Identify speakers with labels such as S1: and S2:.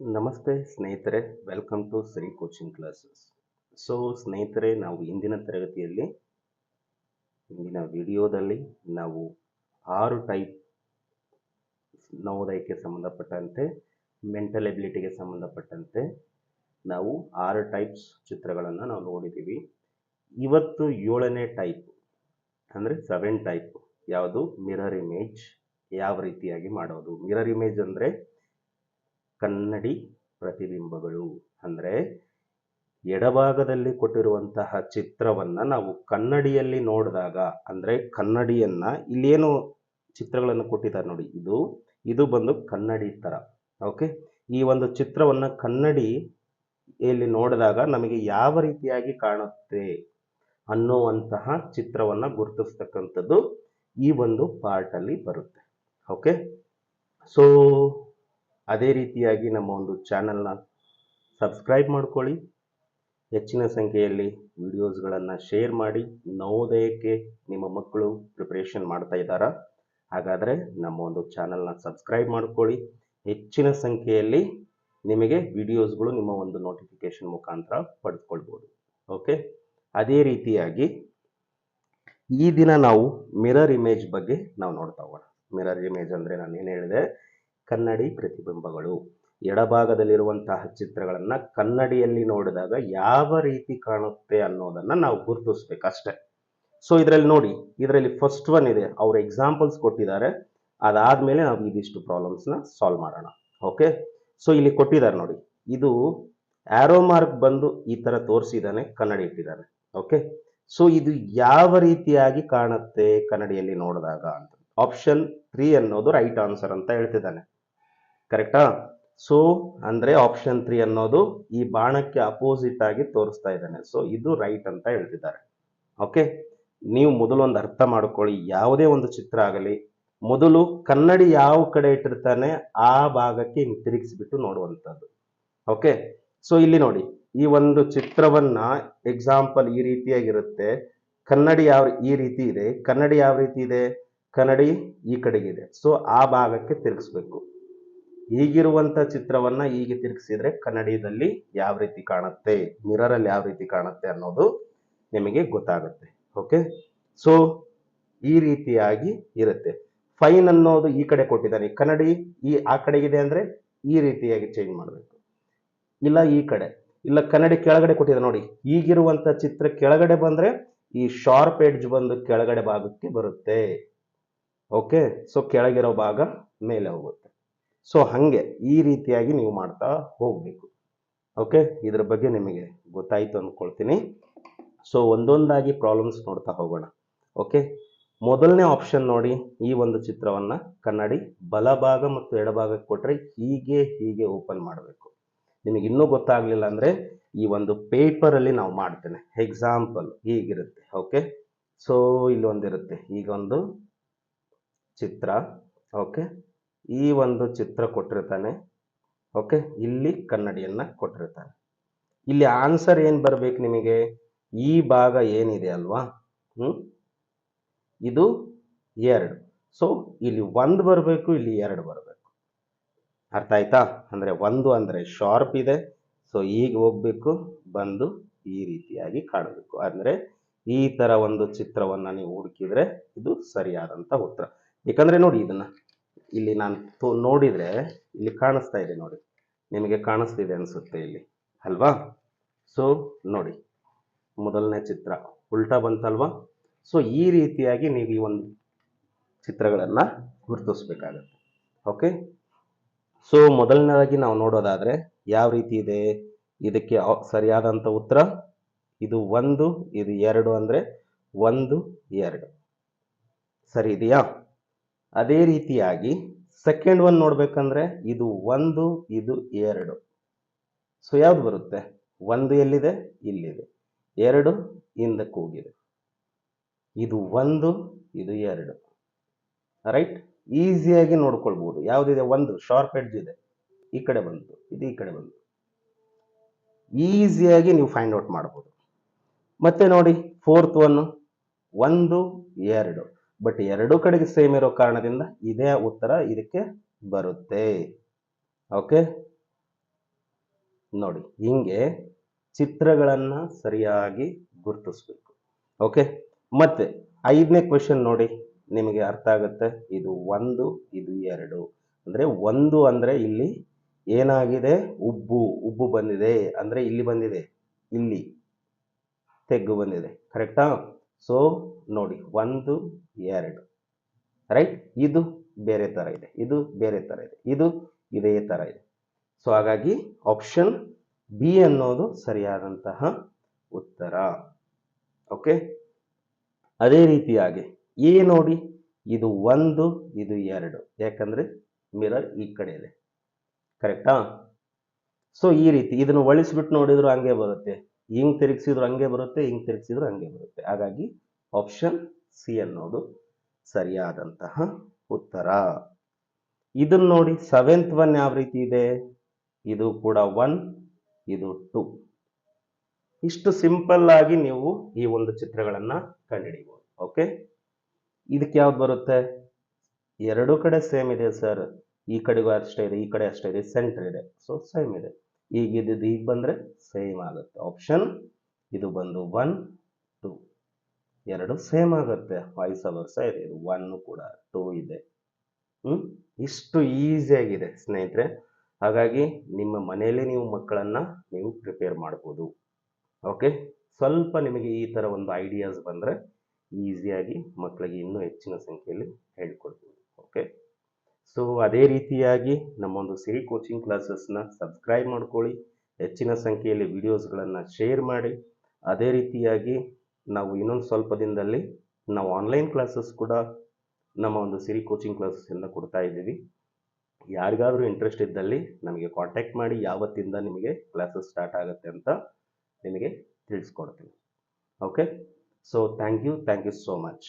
S1: ನಮಸ್ತೆ ಸ್ನೇಹಿತರೆ welcome to Shree coaching classes so ಸ್ನೇಹಿತರೆ, ನಾವು ಇಂದಿನ ತರಗತಿಯಲ್ಲಿ, ಇಂದಿನ ವಿಡಿಯೋದಲ್ಲಿ ನಾವು ಆರು ಟೈಪ್ ನವೋದಯಕ್ಕೆ ಸಂಬಂಧಪಟ್ಟಂತೆ ಮೆಂಟಲ್ ಎಬಿಲಿಟಿಗೆ ಸಂಬಂಧಪಟ್ಟಂತೆ ನಾವು ಆರು ಟೈಪ್ಸ್ ಚಿತ್ರಗಳನ್ನು ನಾವು ನೋಡಿದ್ದೀವಿ ಇವತ್ತು ಏಳನೇ ಟೈಪ್ ಅಂದರೆ ಸೆವೆನ್ ಟೈಪ್ ಯಾವುದು? ಮಿರರ್ ಇಮೇಜ್ ಯಾವ ರೀತಿಯಾಗಿ ಮಾಡೋದು? ಮಿರರ್ ಇಮೇಜ್ ಅಂದರೆ ಕನ್ನಡಿ ಪ್ರತಿಬಿಂಬಗಳು. ಅಂದರೆ ಎಡಭಾಗದಲ್ಲಿ ಕೊಟ್ಟಿರುವಂತಹ ಚಿತ್ರವನ್ನು ನಾವು ಕನ್ನಡಿಯಲ್ಲಿ ನೋಡಿದಾಗ, ಅಂದರೆ ಕನ್ನಡಿಯನ್ನು ಇಲ್ಲೇನು ಚಿತ್ರಗಳನ್ನು ಕೊಟ್ಟಿದ್ದಾರೆ ನೋಡಿ, ಇದು ಇದು ಬಂದು ಕನ್ನಡಿ ಥರ ಓಕೆ ಈ ಒಂದು ಚಿತ್ರವನ್ನು ಕನ್ನಡಿ ಇಲ್ಲಿ ನೋಡಿದಾಗ ನಮಗೆ ಯಾವ ರೀತಿಯಾಗಿ ಕಾಣುತ್ತೆ ಅನ್ನುವಂತಹ ಚಿತ್ರವನ್ನು ಗುರುತಿಸ್ತಕ್ಕಂಥದ್ದು ಈ ಒಂದು ಪಾರ್ಟಲ್ಲಿ ಬರುತ್ತೆ ಓಕೆ ಸೊ ಅದೇ ರೀತಿಯಾಗಿ ನಮ್ಮ ಒಂದು ಚಾನಲ್ನ ಸಬ್ಸ್ಕ್ರೈಬ್ ಮಾಡ್ಕೊಳ್ಳಿ. ಹೆಚ್ಚಿನ ಸಂಖ್ಯೆಯಲ್ಲಿ ವಿಡಿಯೋಸ್ಗಳನ್ನು ಶೇರ್ ಮಾಡಿ. ನವೋದಯಕ್ಕೆ ನಿಮ್ಮ ಮಕ್ಕಳು ಪ್ರಿಪ್ರೇಷನ್ ಮಾಡ್ತಾ ಇದ್ದಾರಾ? ಹಾಗಾದರೆ ನಮ್ಮ ಒಂದು ಚಾನಲ್ನ ಸಬ್ಸ್ಕ್ರೈಬ್ ಮಾಡ್ಕೊಳ್ಳಿ. ಹೆಚ್ಚಿನ ಸಂಖ್ಯೆಯಲ್ಲಿ ನಿಮಗೆ ವಿಡಿಯೋಸ್ಗಳು ನಿಮ್ಮ ಒಂದು ನೋಟಿಫಿಕೇಶನ್ ಮುಖಾಂತರ ಪಡೆದುಕೊಳ್ಬೋದು. ಓಕೆ ಅದೇ ರೀತಿಯಾಗಿ ಈ ದಿನ ನಾವು ಮಿರರ್ ಇಮೇಜ್ ಬಗ್ಗೆ ನಾವು ನೋಡ್ತಾ ಹೋಗೋಣ. ಮಿರರ್ ಇಮೇಜ್ ಅಂದರೆ ನಾನು ಏನು ಹೇಳಿದೆ? ಕನ್ನಡಿ ಪ್ರತಿಬಿಂಬಗಳು. ಎಡಭಾಗದಲ್ಲಿರುವಂತಹ ಚಿತ್ರಗಳನ್ನು ಕನ್ನಡಿಯಲ್ಲಿ ನೋಡಿದಾಗ ಯಾವ ರೀತಿ ಕಾಣುತ್ತೆ ಅನ್ನೋದನ್ನು ನಾವು ಗುರುತಿಸ್ಬೇಕಷ್ಟೇ. ಸೊ ಇದರಲ್ಲಿ ನೋಡಿ, ಇದರಲ್ಲಿ ಫಸ್ಟ್ ಒನ್ ಇದೆ. ಅವ್ರು ಎಕ್ಸಾಂಪಲ್ಸ್ ಕೊಟ್ಟಿದ್ದಾರೆ. ಅದಾದಮೇಲೆ ನಾವು ಇದಿಷ್ಟು ಪ್ರಾಬ್ಲಮ್ಸ್ನ ಸಾಲ್ವ್ ಮಾಡೋಣ. ಓಕೆ ಸೊ ಇಲ್ಲಿ ಕೊಟ್ಟಿದ್ದಾರೆ ನೋಡಿ. ಇದು ಆರೋ ಮಾರ್ಕ್ ಬಂದು ಈ ಥರ ತೋರಿಸಿದ್ದಾನೆ, ಕನ್ನಡಿ ಇಟ್ಟಿದ್ದಾನೆ. ಓಕೆ ಸೊ ಇದು ಯಾವ ರೀತಿಯಾಗಿ ಕಾಣುತ್ತೆ ಕನ್ನಡಿಯಲ್ಲಿ ನೋಡಿದಾಗ ಅಂತ. ಆಪ್ಷನ್ ತ್ರೀ ಅನ್ನೋದು ರೈಟ್ ಆನ್ಸರ್ ಅಂತ ಹೇಳ್ತಿದ್ದಾನೆ. ಕರೆಕ್ಟಾ? ಸೊ ಅಂದ್ರೆ ಆಪ್ಷನ್ ತ್ರೀ ಅನ್ನೋದು ಈ ಬಾಣಕ್ಕೆ ಅಪೋಸಿಟ್ ಆಗಿ ತೋರಿಸ್ತಾ ಇದ್ದಾನೆ. ಸೊ ಇದು ರೈಟ್ ಅಂತ ಹೇಳ್ತಿದ್ದಾರೆ. ಓಕೆ ನೀವು ಮೊದಲು ಒಂದು ಅರ್ಥ ಮಾಡ್ಕೊಳ್ಳಿ. ಯಾವುದೇ ಒಂದು ಚಿತ್ರ ಆಗಲಿ, ಮೊದಲು ಕನ್ನಡಿ ಯಾವ ಕಡೆ ಇಟ್ಟಿರ್ತಾನೆ, ಆ ಭಾಗಕ್ಕೆ ಹಿಂಗೆ ತಿರುಗಿಸ್ಬಿಟ್ಟು ನೋಡುವಂಥದ್ದು. ಓಕೆ ಸೊ ಇಲ್ಲಿ ನೋಡಿ. ಈ ಒಂದು ಚಿತ್ರವನ್ನ ಎಕ್ಸಾಂಪಲ್ ಈ ರೀತಿಯಾಗಿರುತ್ತೆ. ಕನ್ನಡಿ ಯಾವ ಈ ರೀತಿ ಇದೆ. ಕನ್ನಡಿ ಯಾವ ರೀತಿ ಇದೆ? ಕನ್ನಡಿ ಈ ಕಡೆಗಿದೆ. ಸೊ ಆ ಭಾಗಕ್ಕೆ ತಿರುಗಿಸ್ಬೇಕು. ಈಗಿರುವಂತ ಚಿತ್ರವನ್ನ ಹೀಗೆ ತಿರುಗಿಸಿದ್ರೆ ಕನ್ನಡಿಯಲ್ಲಿ ಯಾವ ರೀತಿ ಕಾಣುತ್ತೆ ಮಿರರ್ ಅಲ್ಲಿ ಯಾವ ರೀತಿ ಕಾಣುತ್ತೆ ಅನ್ನೋದು ನಿಮಗೆ ಗೊತ್ತಾಗುತ್ತೆ. ಓಕೆ ಸೊ ಈ ರೀತಿಯಾಗಿ ಇರುತ್ತೆ. ಫೈನ್ ಅನ್ನೋದು ಈ ಕಡೆ ಕೊಟ್ಟಿದ್ದಾನೆ ಕನ್ನಡಿ ಈ, ಆ ಕಡೆಗಿದೆ ಅಂದ್ರೆ ಈ ರೀತಿಯಾಗಿ ಚೇಂಜ್ ಮಾಡಬೇಕು. ಇಲ್ಲ ಈ ಕಡೆ. ಇಲ್ಲ ಕನ್ನಡಿ ಕೆಳಗಡೆ ಕೊಟ್ಟಿದೆ ನೋಡಿ. ಈಗಿರುವಂತ ಚಿತ್ರ ಕೆಳಗಡೆ ಬಂದ್ರೆ ಈ ಶಾರ್ಪ್ ಎಡ್ಜ್ ಬಂದು ಕೆಳಗಡೆ ಭಾಗಕ್ಕೆ ಬರುತ್ತೆ. ಓಕೆ ಸೊ ಕೆಳಗಿರೋ ಭಾಗ ಮೇಲೆ ಹೋಗುತ್ತೆ. ಸೊ ಹಾಗೆ ಈ ರೀತಿಯಾಗಿ ನೀವು ಮಾಡ್ತಾ ಹೋಗಬೇಕು. ಓಕೆ ಇದ್ರ ಬಗ್ಗೆ ನಿಮಗೆ ಗೊತ್ತಾಯ್ತು ಅಂದ್ಕೊಳ್ತೀನಿ ಸೊ ಒಂದೊಂದಾಗಿ ಪ್ರಾಬ್ಲಮ್ಸ್ ನೋಡ್ತಾ ಹೋಗೋಣ. ಓಕೆ ಮೊದಲನೇ ಆಪ್ಷನ್ ನೋಡಿ ಈ ಒಂದು ಚಿತ್ರವನ್ನ ಕನ್ನಡಿ ಬಲಭಾಗ ಮತ್ತು ಎಡಭಾಗಕ್ಕೆ ಕೊಟ್ಟರೆ ಹೀಗೆ ಹೀಗೆ ಓಪನ್ ಮಾಡಬೇಕು. ನಿಮಗೆ ಇನ್ನೂ ಗೊತ್ತಾಗ್ಲಿಲ್ಲ ಅಂದ್ರೆ ಈ ಒಂದು ಪೇಪರಲ್ಲಿ ನಾವು ಮಾಡ್ತೇನೆ. ಎಕ್ಸಾಂಪಲ್ ಹೀಗಿರುತ್ತೆ. ಓಕೆ ಸೊ ಇಲ್ಲಿ ಒಂದಿರುತ್ತೆ ಈಗ ಒಂದು ಚಿತ್ರ. ಓಕೆ ಈ ಒಂದು ಚಿತ್ರ ಕೊಟ್ಟಿರ್ತಾನೆ. ಓಕೆ, ಇಲ್ಲಿ ಕನ್ನಡಿಯನ್ನು ಕೊಟ್ಟಿರ್ತಾನೆ. ಇಲ್ಲಿ ಆನ್ಸರ್ ಏನು ಬರಬೇಕು ನಿಮಗೆ? ಈ ಭಾಗ ಏನಿದೆ ಅಲ್ವಾ? ಹ್ಞೂ ಇದು ಎರಡು. ಸೊ, ಇಲ್ಲಿ ಒಂದು ಬರಬೇಕು, ಇಲ್ಲಿ ಎರಡು ಬರಬೇಕು. ಅರ್ಥ ಆಯ್ತಾ? ಅಂದ್ರೆ ಒಂದು ಅಂದ್ರೆ ಶಾರ್ಪ್ ಇದೆ. ಸೊ, ಈಗ ಹೋಗ್ಬೇಕು, ಬಂದು ಈ ರೀತಿಯಾಗಿ ಕಾಣಬೇಕು. ಅಂದ್ರೆ ಈ ತರ ಒಂದು ಚಿತ್ರವನ್ನ ನೀವು ಹುಡುಕಿದ್ರೆ ಇದು ಸರಿಯಾದಂತ ಉತ್ತರ. ಯಾಕಂದ್ರೆ ನೋಡಿ ಇದನ್ನ ಇಲ್ಲಿ ನಾನು ತೋ, ನೋಡಿದರೆ ಇಲ್ಲಿ ಕಾಣಿಸ್ತಾ ಇದೆ ನೋಡಿ. ನಿಮಗೆ ಕಾಣಿಸ್ತಿದೆ ಅನಿಸುತ್ತೆ ಇಲ್ಲಿ. ಅಲ್ವಾ? ಸೊ ನೋಡಿ. ಮೊದಲನೇ ಚಿತ್ರ. ಉಲ್ಟಾ ಬಂತಲ್ವಾ? ಸೊ ಈ ರೀತಿಯಾಗಿ ನೀವು ಈ ಒಂದು ಚಿತ್ರಗಳನ್ನು ಗುರುತಿಸ್ಬೇಕಾಗತ್ತೆ. ಓಕೆ ಸೊ ಮೊದಲನೇದಾಗಿ ನಾವು ನೋಡೋದಾದರೆ ಯಾವ ರೀತಿ ಇದೆ? ಇದಕ್ಕೆ ಸರಿಯಾದಂಥ ಉತ್ತರ? ಇದು ಒಂದು, ಇದು ಎರಡು ಅಂದರೆ ಒಂದು, ಎರಡು. ಸರಿ, ಇದೆಯಾ? ಅದೇ ರೀತಿಯಾಗಿ ಸೆಕೆಂಡ್ ಒನ್ ನೋಡಬೇಕಂದ್ರೆ ಇದು ಒಂದು, ಇದು ಎರಡು. ಸೊ ಯಾವ್ದು ಬರುತ್ತೆ? ಒಂದು ಎಲ್ಲಿದೆ? ಇಲ್ಲಿದೆ. ಎರಡು ಹಿಂದಕ್ಕೆ ಕೂಗಿದೆ ಇದು ಒಂದು, ಇದು ಎರಡು. ರೈಟ್ ಈಸಿಯಾಗಿ ನೋಡ್ಕೊಳ್ಬೋದು. ಯಾವುದಿದೆ? ಒಂದು. ಶಾರ್ಪ್ ಎಡ್ಜ್ ಇದೆ. ಈ ಕಡೆ ಬಂತು ಇದು ಈ ಕಡೆ ಬಂತು ಈಸಿಯಾಗಿ ನೀವು ಫೈಂಡ್ ಔಟ್ ಮಾಡ್ಬೋದು. ಮತ್ತೆ ನೋಡಿ ಫೋರ್ತ್ ಒನ್ ಒಂದು, ಎರಡು. ಬಟ್ ಎರಡು ಕಡೆಗೆ ಸೇಮ್ ಇರೋ ಕಾರಣದಿಂದ ಇದೇ ಉತ್ತರ ಇದಕ್ಕೆ ಬರುತ್ತೆ. ಓಕೆ ನೋಡಿ, ಹಿಂಗೆ ಚಿತ್ರಗಳನ್ನು ಸರಿಯಾಗಿ ಗುರುತಿಸ್ಬೇಕು. ಓಕೆ ಮತ್ತೆ ಐದನೇ ಕ್ವೆಶನ್ ನೋಡಿ, ನಿಮಗೆ ಅರ್ಥ ಆಗುತ್ತೆ? ಇದು ಒಂದು, ಇದು ಎರಡು. ಅಂದರೆ ಒಂದು ಅಂದರೆ ಇಲ್ಲಿ ಏನಾಗಿದೆ? ಉಬ್ಬು ಉಬ್ಬು ಬಂದಿದೆ. ಅಂದರೆ ಇಲ್ಲಿ ಬಂದಿದೆ. ಇಲ್ಲಿ ತೆಗ್ಗು ಬಂದಿದೆ. ಕರೆಕ್ಟಾ ಸೊ ನೋಡಿ, ಒಂದು, ಎರಡು. ರೈಟ್ ಇದು ಬೇರೆ ಥರ ಇದೆ. ಇದು ಬೇರೆ ಥರ ಇದೆ. ಇದು ಇದೇ ಥರ ಇದೆ. ಸೊ ಹಾಗಾಗಿ ಆಪ್ಷನ್ ಬಿ ಅನ್ನೋದು ಸರಿಯಾದಂತಹ ಉತ್ತರ. ಓಕೆ ಅದೇ ರೀತಿಯಾಗಿ ಎ ನೋಡಿ, ಇದು ಒಂದು, ಇದು ಎರಡು. ಯಾಕಂದ್ರೆ ಮಿರರ್ ಈ ಕಡೆ ಇದೆ. ಕರೆಕ್ಟಾ ಸೊ ಈ ರೀತಿ ಇದನ್ನು ಒಳಿಸ್ಬಿಟ್ಟು ನೋಡಿದ್ರು ಹಂಗೆ ಬರುತ್ತೆ. ಹಿಂಗೆ ತಿರುಗಿಸಿದ್ರು ಹಂಗೆ ಬರುತ್ತೆ, ಹಿಂಗೆ ತಿರುಗಿಸಿದ್ರು ಹಂಗೆ ಬರುತ್ತೆ. ಹಾಗಾಗಿ ಆಪ್ಷನ್ ಸಿ ಅನ್ನೋದು ಸರಿಯಾದಂತಹ ಉತ್ತರ. ಇದನ್ನ ನೋಡಿ ಸೆವೆಂತ್ ಒನ್ ಯಾವ ರೀತಿ ಇದೆ? ಇದು ಕೂಡ ಒನ್ ಇದು ಟು ಇಷ್ಟು ಸಿಂಪಲ್ ಆಗಿ ನೀವು ಈ ಒಂದು ಚಿತ್ರಗಳನ್ನು ಕಂಡುಹಿಡಿಬಹುದು ಓಕೆ ಇದಕ್ಕೆ ಯಾವ್ದು ಬರುತ್ತೆ? ಎರಡು ಕಡೆ ಸೇಮ್ ಇದೆ ಸರ್ ಈ ಕಡೆಗೂ ಅಷ್ಟೇ ಇದೆ, ಈ ಕಡೆ ಅಷ್ಟೇ ಇದೆ ಸೆಂಟರ್ ಇದೆ. ಸೊ ಸೇಮ್ ಇದೆ. ಈಗ ಇದ್ದಿದ್ದು ಈಗ ಬಂದ್ರೆ ಸೇಮ್ ಆಗುತ್ತೆ. ಆಪ್ಷನ್ ಇದು ಬಂದು ಒನ್ ಟು ಎರಡು ಸೇಮ್ ಆಗುತ್ತೆ. ವಾಯ್ಸ್ ಅವರ್ಸ ಇದೆ ಇದು ಒನ್ ಕೂಡ ಟೂ ಇದೆ. ಹ್ಞೂ ಇಷ್ಟು ಈಸಿಯಾಗಿದೆ ಸ್ನೇಹಿತರೆ. ಹಾಗಾಗಿ ನಿಮ್ಮ ಮನೆಯಲ್ಲಿ ನೀವು ಮಕ್ಕಳನ್ನ ನೀವು ಪ್ರಿಪೇರ್ ಮಾಡ್ಬೋದು. ಓಕೆ ಸ್ವಲ್ಪ ನಿಮಗೆ ಈ ಥರ ಒಂದು ಐಡಿಯಾಸ್ ಬಂದರೆ ಈಸಿಯಾಗಿ ಮಕ್ಕಳಿಗೆ ಇನ್ನೂ ಹೆಚ್ಚಿನ ಸಂಖ್ಯೆಯಲ್ಲಿ ಹೇಳ್ಕೊಡ್ಬೋದು. ಓಕೆ ಸೊ ಅದೇ ರೀತಿಯಾಗಿ ನಮ್ಮೊಂದು ಸಿರಿ ಕೋಚಿಂಗ್ ಕ್ಲಾಸಸ್ನ ಸಬ್ಸ್ಕ್ರೈಬ್ ಮಾಡ್ಕೊಳ್ಳಿ. ಹೆಚ್ಚಿನ ಸಂಖ್ಯೆಯಲ್ಲಿ ವಿಡಿಯೋಸ್ಗಳನ್ನು ಶೇರ್ ಮಾಡಿ. ಅದೇ ರೀತಿಯಾಗಿ ನಾವು ಇನ್ನೊಂದು ಸ್ವಲ್ಪ ದಿನದಲ್ಲಿ ನಾವು ಆನ್ಲೈನ್ ಕ್ಲಾಸಸ್ ಕೂಡ ನಮ್ಮ ಒಂದು ಸಿರಿ ಕೋಚಿಂಗ್ ಕ್ಲಾಸಸ್ಸಿಂದ ಕೊಡ್ತಾ ಇದ್ದೀವಿ. ಯಾರಿಗಾದರೂ ಇಂಟ್ರೆಸ್ಟ್ ಇದ್ದಲ್ಲಿ ನಮಗೆ ಕಾಂಟ್ಯಾಕ್ಟ್ ಮಾಡಿ ಯಾವತ್ತಿಂದ ನಿಮಗೆ ಕ್ಲಾಸಸ್ ಸ್ಟಾರ್ಟ್ ಆಗುತ್ತೆ ಅಂತ ನಿಮಗೆ ತಿಳಿಸ್ಕೊಡ್ತೀನಿ. Okay so thank you thank you so much